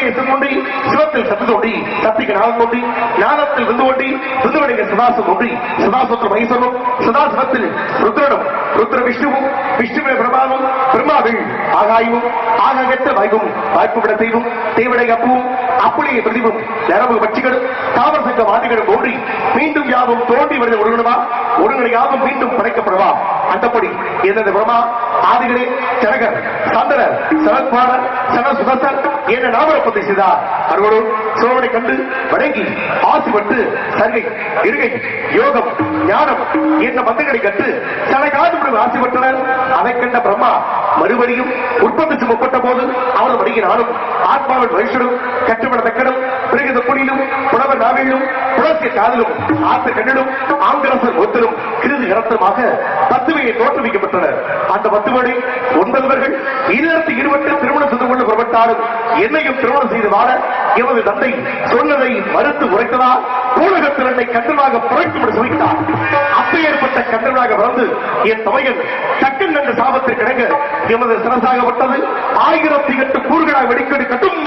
பரத்திரையை சிறுமொண்டி சிவத்தில் சத்து தோண்டி சத்திக்கு நாகம் கொண்டி ஞானத்தில் விந்து கொண்டி விந்துவடைங்க சதாசம் கொண்டி சதாசத்தில் மைசனும் சதாசிவத்தில் ருத்ரனும் ருத்ர விஷ்ணுவும் விஷ்ணுவே பிரமாவும் பிரம்மாவில் ஆகாயமும் ஆகாயத்த வைகும் வாய்ப்பு விட தெய்வம் தேவடை அப்புவும் அப்படியே பிரதிவும் நரம்பு பட்சிகளும் தாவர சங்க வாதிகளும் தோன்றி மீண்டும் யாவும் தோன்றி வருது ஒருவனுமா? ஒருவனை யாவும் மீண்டும் படைக்கப்படுவா? அந்தப்படி எந்தெந்த பிரமா ஆதிகளே ஜனகர் சந்திரர் சரத்குமாரர் சன சுதசர் என்ற நாமரப்பத்தை செய்தார். அறுவடு சோழனை கண்டு வணங்கி ஆசிப்பட்டு சர்கை இருகை யோகம் ஞானம் என்ற மந்தங்களை கண்டு சனகாதுடன் ஆசிப்பட்டனர் அதை கண்ட பிரம்மா மறுபடியும் உற்பத்தி முற்பட்ட போது அவள் வடிகிற ஆத்மாவின் மனுஷனும் கட்டுமண தக்கனும் பிறகு பொடியிலும் புலவர் நாவிலும் புலசிய காதலும் ஆத்த கண்ணிலும் ஆங்கிரசர் ஒத்தலும் கிருதி இறத்தமாக பத்துமையை தோற்றுவிக்கப்பட்டனர். அந்த பத்துமணி ஒன்பதுவர்கள் இருபத்தி இருபட்டு திருமணம் செய்து கொண்டு புறப்பட்டாலும் என்னையும் திருமணம் செய்து வாழ எமது தந்தை சொன்னதை மறுத்து உரைத்ததால் ஊடகத்தில் என்னை கண்டனாக புரைக்கும்படி சொல்லிட்டார் அப்பேற்பட்ட கண்டனாக பிறந்து என் தமையன் டக்கன் என்ற சாபத்தில் கிடங்க எமது சிறசாகப்பட்டது ஆயிரத்தி எட்டு கூறுகளாக வெடிக்கடி கட்டும்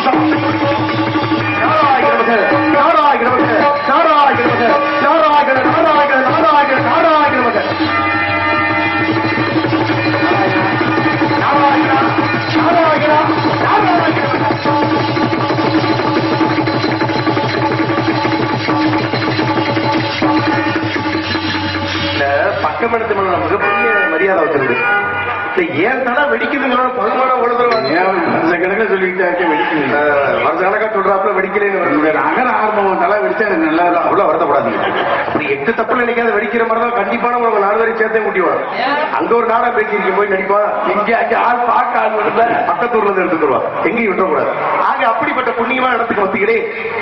நாராயணமக நாராயணமக நாராயணமக நாராயண நாராயண நாராயண நாராயணமக வருஷ கணக்கா சொல்றாப்புல வெடிக்கலைன்னு நகர ஆரம்பம் தலை வெடிச்சா எனக்கு நல்லா தான் அவ்வளவு வருத்தப்படாதீங்க. அப்படி எட்டு தப்புல நினைக்காத வெடிக்கிற மாதிரி தான் கண்டிப்பான உங்க நாலு வரை சேர்த்தே முட்டி வரும். அங்க ஒரு நாடா பேசியிருக்க போய் நடிப்பா? இங்க அங்க ஆள் பார்க்க ஆள் வருதா பக்கத்தூர்ல இருந்து எடுத்துட்டு வருவா. எங்கேயும் விட்டுறக்கூடாது ஆக அப்படிப்பட்ட புண்ணியமான இடத்துக்கு வந்தீங்களே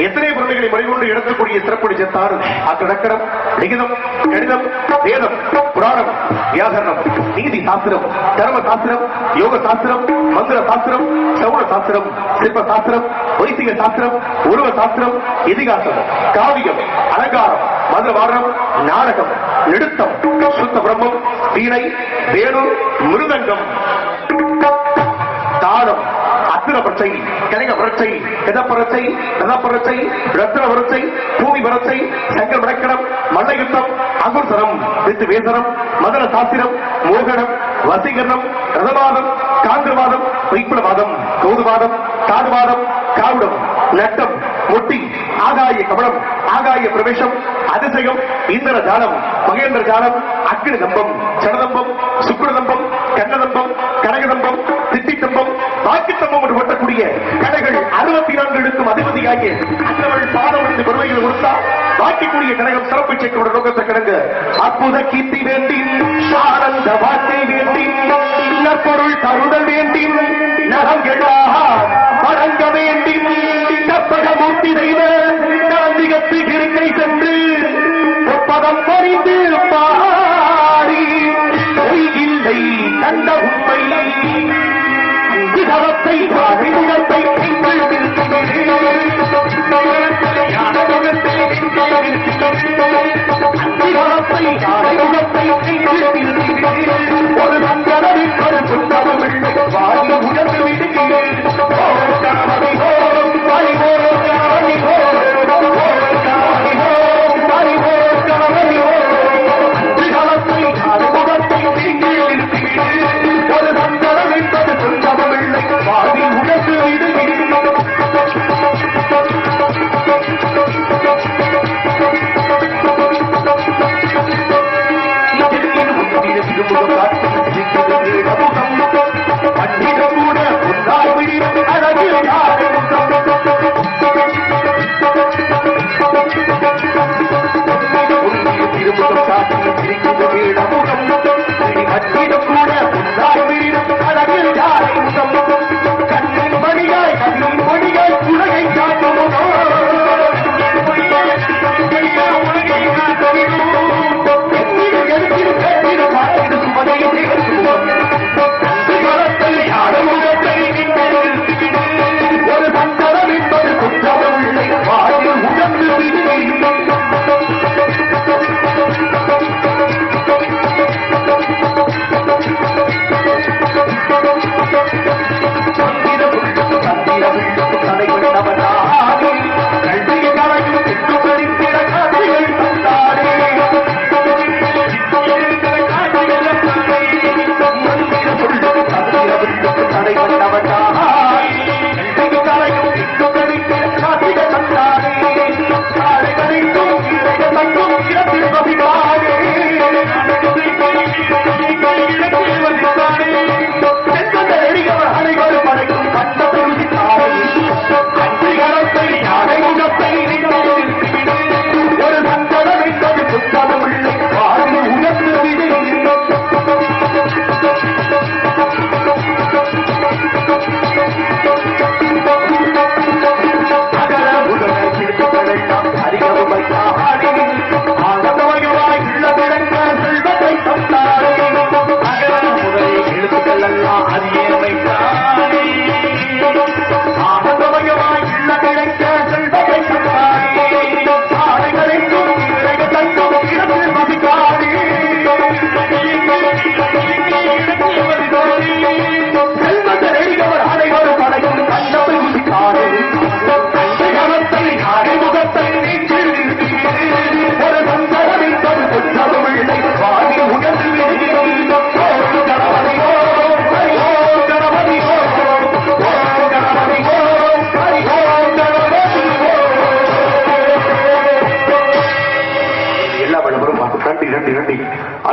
எத்தனை பொருள்களை மறைகொண்டு எடுக்கக்கூடிய சிறப்புடைய செத்தாறு? அக்கடக்கரம் லிகிதம் கணிதம் வேதம். புராணம் வியாகரணம் நீதி சாஸ்திரம் தர்ம சாஸ்திரம் யோக சாஸ்திரம் மந்திர சாஸ்திரம் சௌர சாஸ்திரம் சிற்ப சாஸ்திரம் வைசிக சாஸ்திரம் உருவ சாஸ்திரம் இதிகாசம் காவியம் அலங்காரம் மதுரவாரணம் நாடகம் நெடுத்தம் சுத்த பிரம்மம் வீணை வேணு மிருதங்கம். தாளம் அத்திர பரச்சை கனக பரச்சை கதப்பரச்சை கதப்பரச்சை ரத்ன பரச்சை பூமி பரச்சை சங்கர வடக்கடம் மண்டயுத்தம் அங்குர்சரம் வித்து வேசனம் மதன சாஸ்திரம் மோகனம் வசீகரணம் ரதவாதம் காந்திரவாதம் வைப்புலவாதம் கௌதுவாதம் தாடுவாதம் காவுடம் நட்டம் முட்டி ஆகாய கமலம் ஆகாய பிரவேசம் அதிசயம் இந்திர ஜாலம் மகேந்திர காலம் அக்னி தம்பம் சடதம்பம் சுக்ரதம்பம் கண்ணதம்பம் கனகதம்பம் திட்டித்தம்பம் வாக்குத்தம்பம் என்று ஒட்டக்கூடிய கடைகள் அறுபத்தி நான்கு எடுக்கும் அதிபதியாகிய அந்தவள் பாதம் என்று பெருமையில் கொடுத்தா வாக்கிக்கூடிய கனகம் சிறப்பு சேர்க்கோட நோக்கத்தை கிடங்கு. அற்புத கீர்த்தி வேண்டி சாரந்த வார்த்தை வேண்டி பொருள் தருதல் வேண்டி நகங்களாக வழங்க வேண்டி கற்பகமூர்த்தி தெய்வ காந்திகத்து இருக்கை சென்று ஒப்பதம் பறிந்து பாடி பொய் இல்லை கண்ட உண்மை அங்குதவத்தை வாழ்விடத்தை ஒரு சங்கரவில் ஒரு புத்தகம் வாழும் உமைத்தானே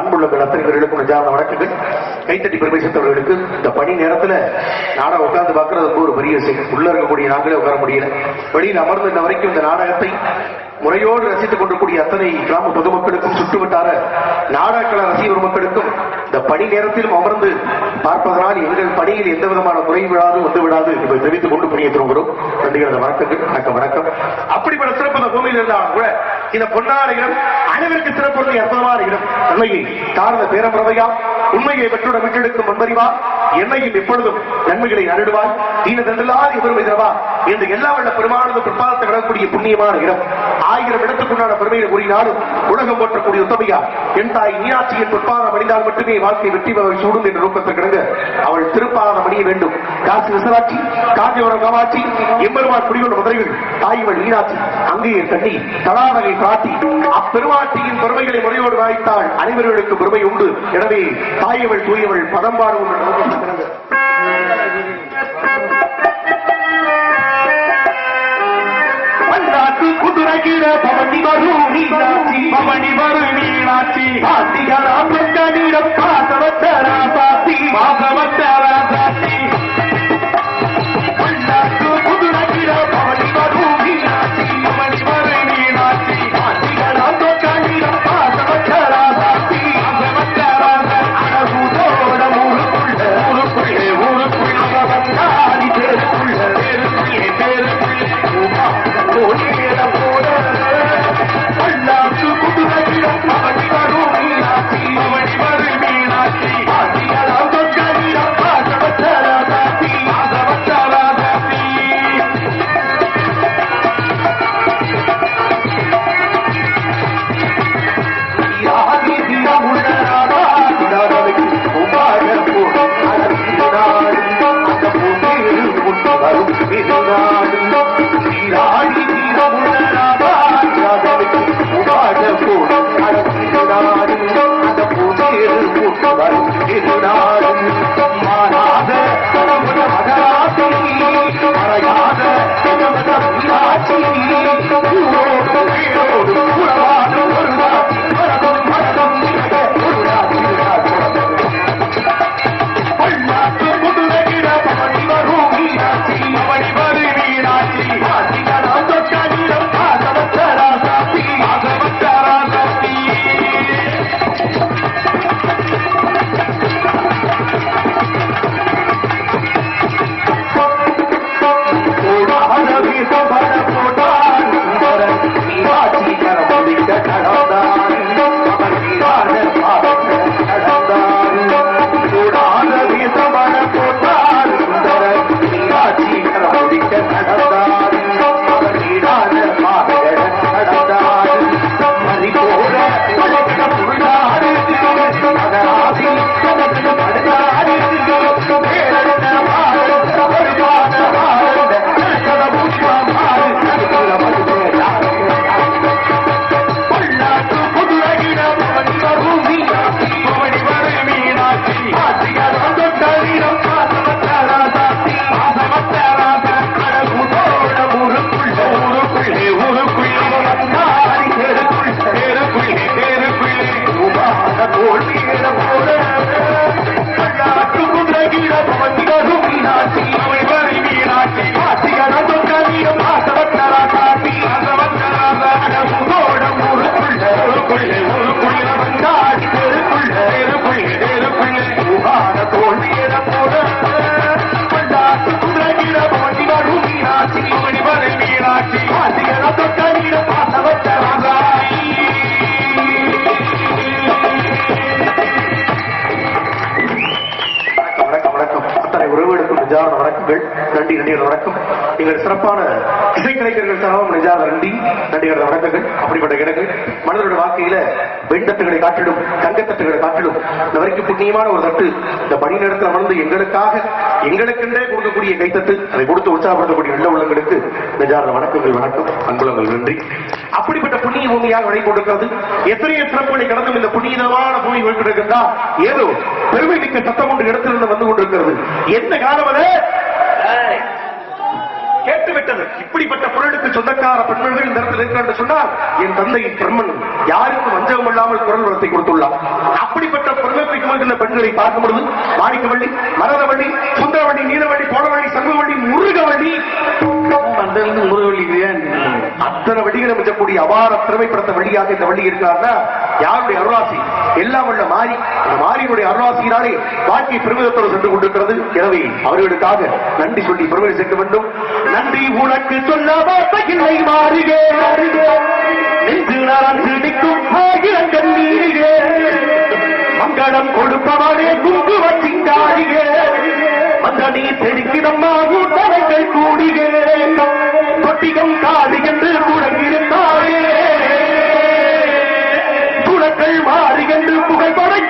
அன்புள்ள அத்தனை பேர்களுக்கும் நிஜான வணக்கங்கள். கைத்தட்டி பெருமை இந்த பணி நேரத்தில் நாடகம் உட்கார்ந்து பார்க்கறது ஒரு பெரிய விஷயம் உள்ள இருக்கக்கூடிய நாங்களே உட்கார முடியல. வெளியில் அமர்ந்து இந்த வரைக்கும் இந்த நாடகத்தை முறையோடு ரசித்துக் கொண்டிருக்கூடிய அத்தனை கிராம பொதுமக்களுக்கும் சுற்றுவட்டார நாடகக்கல ரசிகர் மக்களுக்கும் இந்த பணி நேரத்திலும் அமர்ந்து பார்ப்பதனால் எங்கள் பணியில் எந்த விதமான குறைவிடாது வந்துவிடாது வந்து என்பதை தெரிவித்துக் கொண்டு பணியை திரும்புகிறோம் நன்றிகள் வணக்கங்கள். வணக்கம் வணக்கம். அப்படி இந்த பூமியில் இருந்தாலும் கூட இந்த பொன்னான இடம் அனைவருக்கு சிறப்பு அற்புதமான இடம் நன்மையை சார்ந்த பேரம்பரவையா உண்மையை பெற்றுட விட்டெடுக்கும் முன்பறிவா என்னையும் எப்பொழுதும் நன்மைகளை அருடுவாய் தீன தண்டலால் எவரும் எதிரவா இந்த எல்லா வல்ல பெருமானது பிற்பாலத்தை விடக்கூடிய புண்ணியமான இடம். ஆயிரம் இடத்துக்குண்டான பெருமையை கூறினாலும் உலகம் போற்றக்கூடிய உத்தமையா என் தாய் மீனாட்சியின் பிற்பாலம் அணிந்தால் மட்டுமே வாழ்க்கை வெற்றி பெற சூடும் என்ற நோக்கத்தில் கிடங்க அவள் திருப்பாலம் அணிய வேண்டும். காசி விசராட்சி காஞ்சிபுரம் காமாட்சி எம்பெருமான் குடிகொண்ட மதுரைகள் தாய்வள் மீனாட்சி. அங்கேயே கண்ணி தடாதகை காட்டி அப்பெருமாட்டியின் பெருமைகளை முறையோடு வாய்த்தாள். அனைவர்களுக்கு பெருமை உண்டு. எனவே தாயவள் தூயவள் பதம் பாடுவோம் என்ற குதிரைகிற பவனி வரும் பவனி வரும் மீனாட்சி ஆத்திகளாம் பெண்களிடம் பாசவத்தரா சாத்தி. பாசவத்தரா சாத்தி. வாழ்த்துக்கள் நன்றி நன்றிகள் வணக்கம். நீங்கள் சிறப்பான இசைக்கலைஞர்கள் கலைஞர்களுக்காகவும் நிஜான நன்றி நன்றிகள் வணக்கங்கள். அப்படிப்பட்ட இடங்கள் மனிதனுடைய வாழ்க்கையில வெண்தட்டுகளை காட்டிலும் தங்கத்தட்டுகளை காட்டிலும் இந்த வரைக்கும் புண்ணியமான ஒரு தட்டு இந்த பணி நேரத்தில் அமர்ந்து எங்களுக்காக எங்களுக்கென்றே கொடுக்கக்கூடிய கைத்தட்டு அதை கொடுத்து உற்சாகப்படுத்தக்கூடிய நல்ல உள்ளங்களுக்கு நிஜான வணக்கங்கள் வணக்கம் அன்புலங்கள் நன்றி. அப்படிப்பட்ட புண்ணிய பூமியாக விளை கொண்டிருக்கிறது. எத்தனையோ சிறப்புகளை கடந்தும் இந்த புண்ணியமான பூமி கொண்டிருக்கிறதா ஏதோ பெருமை மிக்க சத்தம் ஒன்று இடத்திலிருந்து வந்து கொண்டிருக்கிறது. என்ன காலம் கேட்டுவிட்டது இப்படிப்பட்ட பொருளுக்கு சொந்தக்கார பெண்மணிகள் இந்த இடத்தில் இருக்கிறார் சொன்னால் என் தந்தையின் பிரம்மன் யாருக்கும் வஞ்சகம் இல்லாமல் குரல் வளத்தை கொடுத்துள்ளார். அப்படிப்பட்ட பொருளுக்கு இந்த பெண்களை பார்க்கும் பொழுது மாணிக்கவள்ளி மரதவள்ளி சுந்தரவள்ளி நீலவள்ளி கோடவள்ளி சங்குவள்ளி முருகவள்ளி அந்த முருகவள்ளி அத்தனை வழிகளை மிச்சக்கூடிய அபார திறமைப்படுத்த வழியாக இந்த வள்ளி இருக்கிறார்னா யாருடைய அருளாசி? எல்லாம் உள்ள மாறி மாறியினுடைய அருளாசியினாலே வாழ்க்கை பெருமிதத்தோடு சென்று கொண்டிருக்கிறது. எனவே அவர்களுக்காக நன்றி சொல்லி பெருமை சேர்க்க வேண்டும். நன்றி உனக்கு சொல்ல வார்த்தையில்லை மாறுகே நெஞ்சு நான் சிடிக்கும் ஆயிரம் கண்ணீரிலே மங்களம் கொடுப்பவனே குங்கும சிங்காரியே. அந்த நீ தெளிக்கிறம்மா கூட்டங்கள் கூடியே. தொட்டிகம் காது என்று குடங்கிருந்தாயே மாறி என்று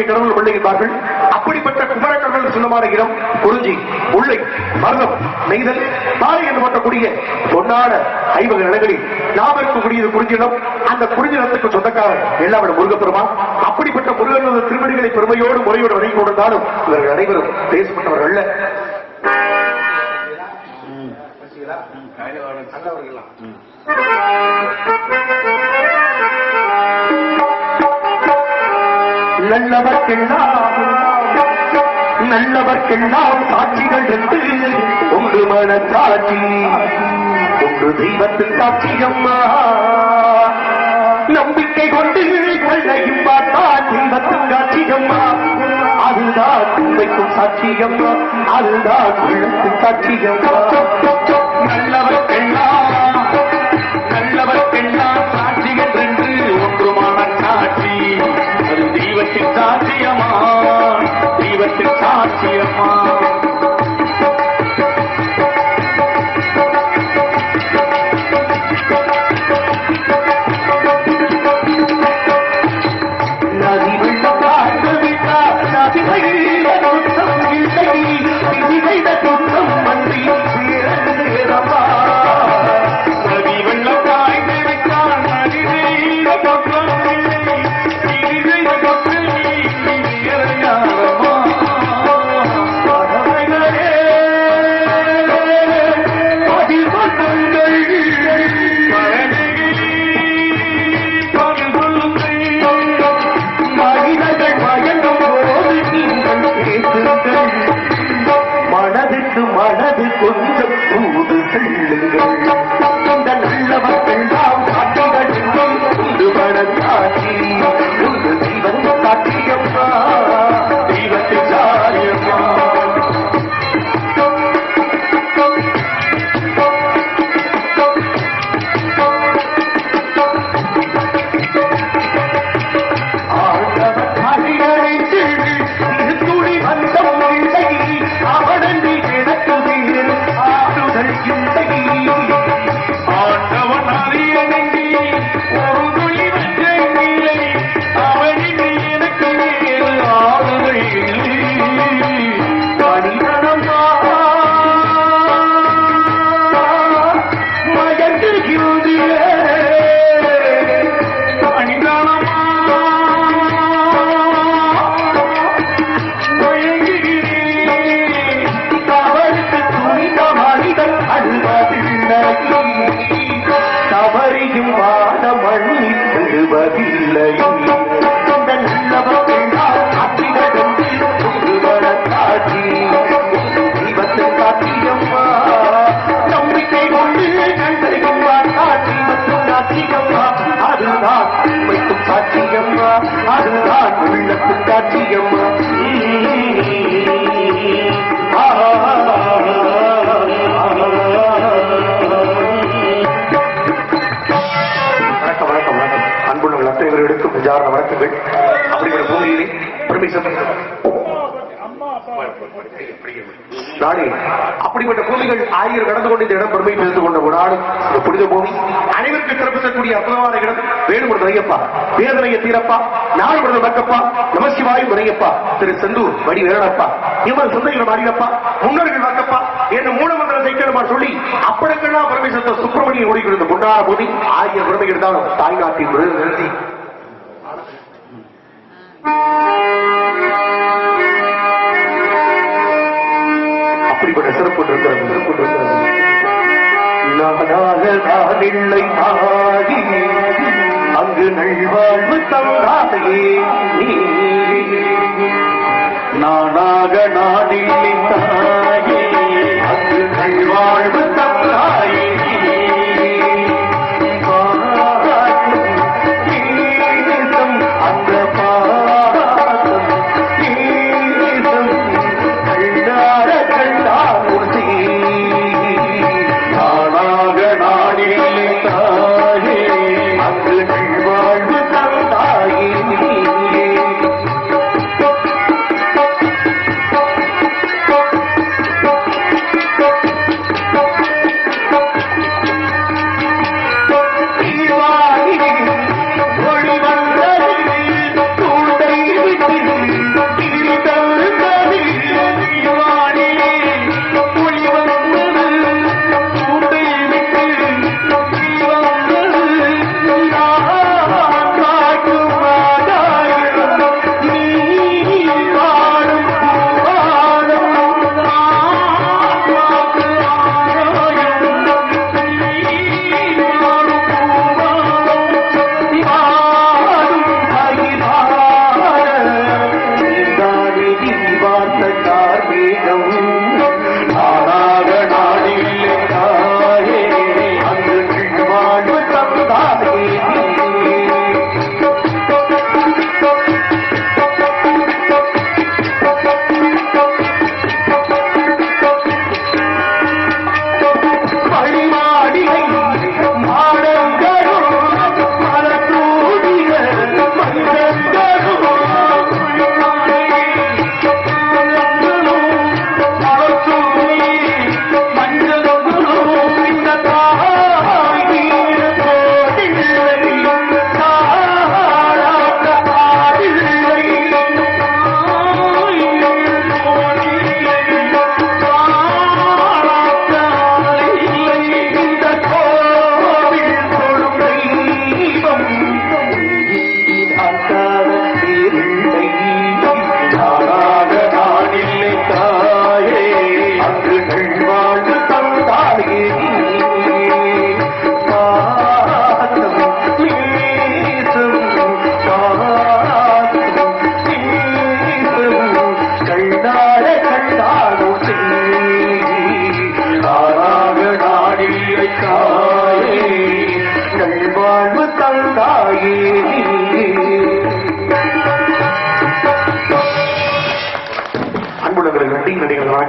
மத்திய கடவுள் வெள்ளை என்பார்கள் அப்படிப்பட்ட குமர கடவுள் சொந்தமான இடம் குறிஞ்சி முல்லை மருதம் நெய்தல் பாறை என்று சொல்லக்கூடிய பொன்னான ஐவகை நிலங்களில் நாம் இருக்கக்கூடியது குறிஞ்சிடம் அந்த குறிஞ்சிடத்துக்கு சொந்தக்காரர் எல்லாவிட முருகப்பெருமான் அப்படிப்பட்ட முருகனது திருவடிகளை பெருமையோடு முறையோடு வணங்கி கொண்டிருந்தாலும் இவர்கள் அனைவரும் பேசப்பட்டவர்கள் அல்ல நல்லவர்க்கெல்லாம் நல்லவர்க்கெல்லாம் சாட்சிகள் இருந்து உண்டு மனசாட்சி உண்டு தெய்வத்தின் சாட்சியம்மா நம்பிக்கை கொண்டு கொள்ளையும் பார்த்தா தெய்வத்தின் சாட்சியம்மா அதுதான் உண்மைக்கும் சாட்சியம்மா அதுதான் உள்ளத்தின் சாட்சியம்மா நல்லவர்க்கெல்லாம் நல்லவர்க்கெல்லாம் அது தெய்வத்தின் சாட்சியமா தெய்வத்தின் சாட்சியமா அத்தனை பேர்களுக்கும் விஜாரண வணக்கங்கள் அப்படிப்பட்ட பூமியிலே பெருமை நாடே அப்படிப்பட்ட பூமிகள் ஆயிரம் கடந்து கொண்டு இந்த இடம் பெருமை தெரிந்து கொண்ட ஒரு நாடு. புனித பூமி அனைவருக்கு சிறப்பு அற்புதமான இடம். வேணுமுறை நிறையப்பா வேதனைய தீரப்பா நாடு முறை வக்கப்பா நமசிவாய் முறையப்பா திரு செந்தூர் வடி வேரணப்பா இவர் சொந்தங்கள் மாறினப்பா முன்னோர்கள் வக்கப்பா என்று மூலமந்திரம் செய்யணுமா சொல்லி அப்படங்கள்லாம் பரமேஸ்வரத்தை சந்த சுப்பிரமணியன் ஓடிக்கொண்டு கொண்டாட பூமி ஆகிய பெருமைகள் தான் தாய்நாட்டின் விருது நிறுத்தி அப்படிப்பட்ட சிறப்பு இருக்கிறது. சிறப்பு இருக்கிறது. நானாக நான் இல்லை ஆகி அங்கு நல்வாழ்வு தந்தாயே நானாக நான் இல்லை தாயே. அங்கு நல்வாழ்வு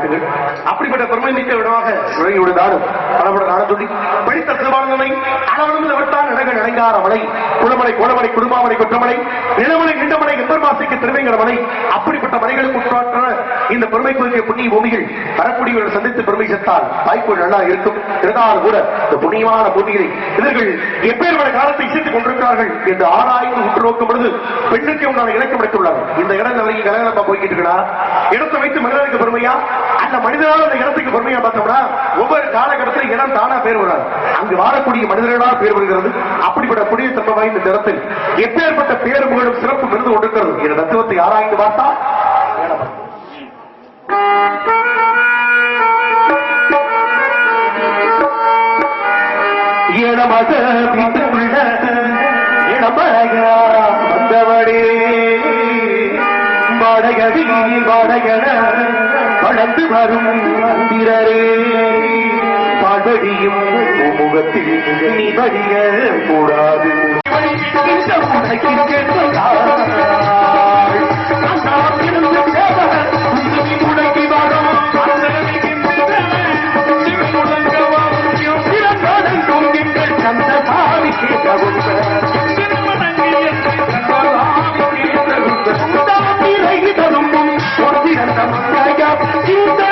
பெருமை மிக்க விடமாக நுழையோடு நாடும் அளவுட நாடத்துடி படித்த சிறுபான்மை அளவனும் விட்டான் நடக நடைங்கார அவளை குளமலை கோலமலை குடும்பாமலை குற்றமலை நிலமலை நீண்டமலை எம்பெருமாசைக்கு திருவேங்கட மலை அப்படிப்பட்ட மலைகளுக்கு உட்பாற்ற இந்த பெருமை பெருமைக்குரிய புண்ணிய பூமியில் வரக்கூடியவர்கள் சந்தித்து பெருமை செத்தால் வாய்ப்பு நல்லா இருக்கும். இருந்தாலும் கூட இந்த புண்ணியமான பூமிகளை இவர்கள் எப்பேற்பட காலத்தை இசைத்துக் கொண்டிருக்கிறார்கள் என்று ஆராய்ந்து உற்று நோக்கும் பொழுது பெண்ணுக்கு உண்டான இலக்கம் எடுத்துள்ளார் இந்த இடம் வரைக்கும் கலகலப்பா போய்கிட்டு இருக்கிறார் இடத்தை வைத்து மனிதனுக்கு பெருமையா? அந்த மனிதனால அந்த இடத்துக்கு பொறுமையா பார்த்தோம்னா ஒவ்வொரு காலகட்டத்தில் இடம் தானா பேர் வராது. அங்கு வாழக்கூடிய மனிதர்களால் பேர் வருகிறது. அப்படிப்பட்ட புனித தத்துவம் வாய்ந்த இந்த இடத்தில் எப்பேற்பட்ட பேர் புகழும் சிறப்பு இருந்து கொண்டிருக்கிறது இந்த தத்துவத்தை ஆராய்ந்து பார்த்தா இளமக வீட்டுக்குள்ள இளமழகா வந்தவடே வாடகடி வாடகன கடந்து வரும் மந்திரரே. படடியும் முகத்தில் நிபடிய கூடாது. இந்த உலகின் Kita